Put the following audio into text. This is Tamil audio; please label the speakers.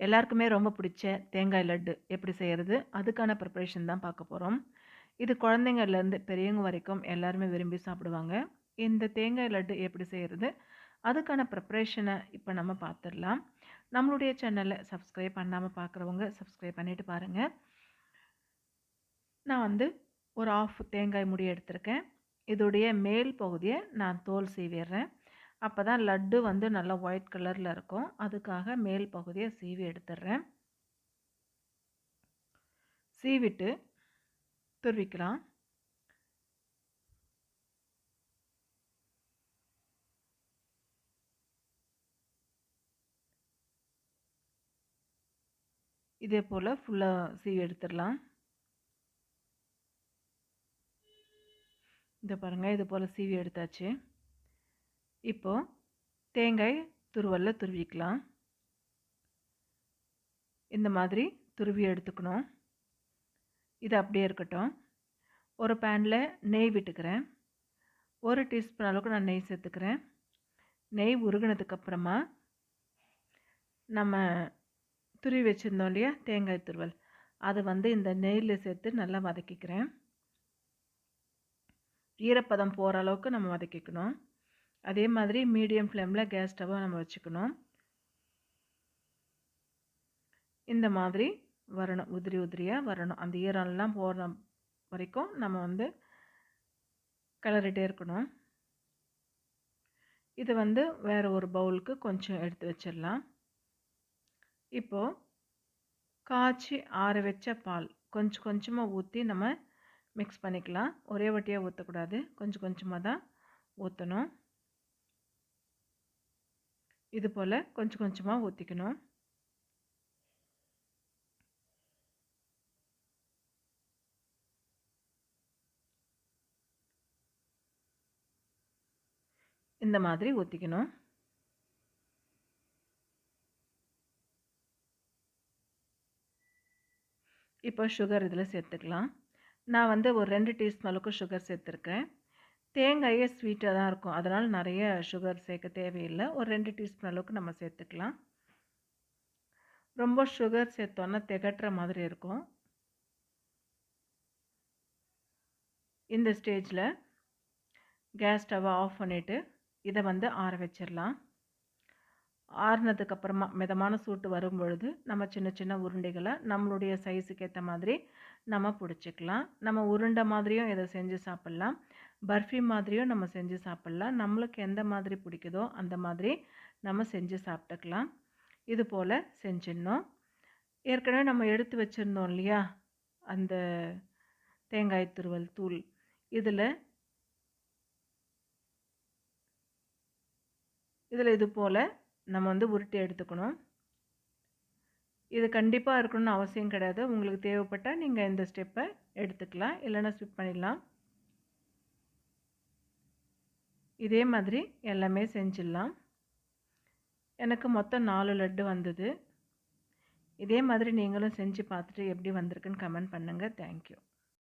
Speaker 1: எல்லாருக்குமே ரொம்ப பிடிச்ச தேங்காய் லட்டு எப்படி செய்கிறது அதுக்கான ப்ரிப்பரேஷன் தான் பார்க்க போகிறோம் இது குழந்தைங்கள்லேருந்து பெரியவங்க வரைக்கும் எல்லாருமே விரும்பி சாப்பிடுவாங்க. இந்த தேங்காய் லட்டு எப்படி செய்கிறது அதுக்கான ப்ரிப்ரேஷனை இப்போ நம்ம பார்த்துடலாம். நம்மளுடைய சேனலை சப்ஸ்கிரைப் பண்ணாமல் பார்க்குறவங்க சப்ஸ்கிரைப் பண்ணிவிட்டு பாருங்கள் நான் வந்து ஒரு ஆஃப் தேங்காய் முடி எடுத்திருக்கேன். இதோடைய மேல் பகுதியை நான் தோல் சீவிடுறேன். அப்போ தான் லட்டு வந்து நல்லா ஒயிட் கலரில் இருக்கும். அதுக்காக மேல் பகுதியை சீவி எடுத்துடுறேன். சீவிட்டு துருவிக்கலாம். இதே போல் ஃபுல்லாக சீவி எடுத்துடலாம். இதை பாருங்கள் இது போல் சீவி எடுத்தாச்சு. இப்போது தேங்காய் துருவலில் துருவிக்கலாம். இந்த மாதிரி துருவி எடுத்துக்கணும். இது அப்படியே இருக்கட்டும். ஒரு பேனில் நெய் விட்டுக்கிறேன். ஒரு டீஸ்பூன் அளவுக்கு நான் நெய் சேர்த்துக்கிறேன். நெய் உருகினதுக்கப்புறமா நம்ம துருவி வச்சுருந்தோம் இல்லையா தேங்காய் துருவல். அது வந்து இந்த நெய்யில் சேர்த்து நல்லா வதக்கிக்கிறேன். ஈரப்பதம் போகிற அளவுக்கு நம்ம வதக்கிக்கணும். அதே மாதிரி மீடியம் ஃப்ளேமில் கேஸ் ஸ்டவ்வை நம்ம வச்சுக்கணும். இந்த மாதிரி வரணும் உதிரி உதிரியாக வரணும். அந்த ஈரம்லாம் போகிற வரைக்கும் நம்ம வந்து கிளறிட்டே இருக்கணும். இது வந்து வேறு ஒரு பவுலுக்கு கொஞ்சம் எடுத்து வச்சிடலாம். இப்போது காய்ச்சி ஆற வச்ச பால் கொஞ்சம் கொஞ்சமாக ஊற்றி நம்ம மிக்ஸ் பண்ணிக்கலாம். ஒரே வட்டியாக ஊற்றக்கூடாது கொஞ்சம் கொஞ்சமாக தான் ஊற்றணும் இது போல் கொஞ்சம் கொஞ்சமாக ஊற்றிக்கணும் இந்த மாதிரி ஊற்றிக்கணும் இப்போ சுகர் இதில் சேர்த்துக்கலாம். நான் வந்து ஒரு ரெண்டு டீஸ்பூன் அளவுக்கு சுகர் சேர்த்துருக்கேன். தேங்காயே ஸ்வீட்டாக தான் இருக்கும். அதனால் நிறைய சுகர் சேர்க்க தேவையில்லை. ஒரு ரெண்டு டீஸ்பூன் அளவுக்கு நம்ம சேர்த்துக்கலாம். ரொம்ப சுகர் சேர்த்தோன்னா திகட்டுற மாதிரி இருக்கும். இந்த ஸ்டேஜில் கேஸ் ஸ்டவ்வை ஆஃப் பண்ணிவிட்டு இதை வந்து ஆற வச்சிடலாம். ஆறுனதுக்கப்புறமா மிதமான சூட்டு வரும் பொழுது நம்ம சின்ன சின்ன உருண்டைகளை நம்மளுடைய சைஸுக்கு ஏற்ற மாதிரி நம்ம பிடிச்சிக்கலாம். நம்ம உருண்டை மாதிரியும் இதை செஞ்சு சாப்பிட்லாம். பர்ஃபி மாதிரியும் நம்ம செஞ்சு சாப்பிட்லாம். நம்மளுக்கு எந்த மாதிரி பிடிக்குதோ அந்த மாதிரி நம்ம செஞ்சு சாப்பிட்டுக்கலாம். இது போல் செஞ்சிடணும். ஏற்கனவே நம்ம எடுத்து வச்சுருந்தோம் இல்லையா? அந்த தேங்காய் துருவல் தூள். இதில் இதில் இது போல் நம்ம வந்து உருட்டி எடுத்துக்கணும். இது கண்டிப்பாக இருக்கணும்னு அவசியம் கிடையாது. உங்களுக்கு தேவைப்பட்டால் நீங்கள் இந்த ஸ்டெப்பை எடுத்துக்கலாம். இல்லைன்னா ஸ்கிப் பண்ணிடலாம். இதே மாதிரி எல்லாமே செஞ்சிடலாம். எனக்கு மொத்தம் நாலு லட்டு வந்தது. இதே மாதிரி நீங்களும் செஞ்சு பார்த்துட்டு எப்படி வந்திருக்குன்னு கமெண்ட் பண்ணுங்கள் தேங்க்யூ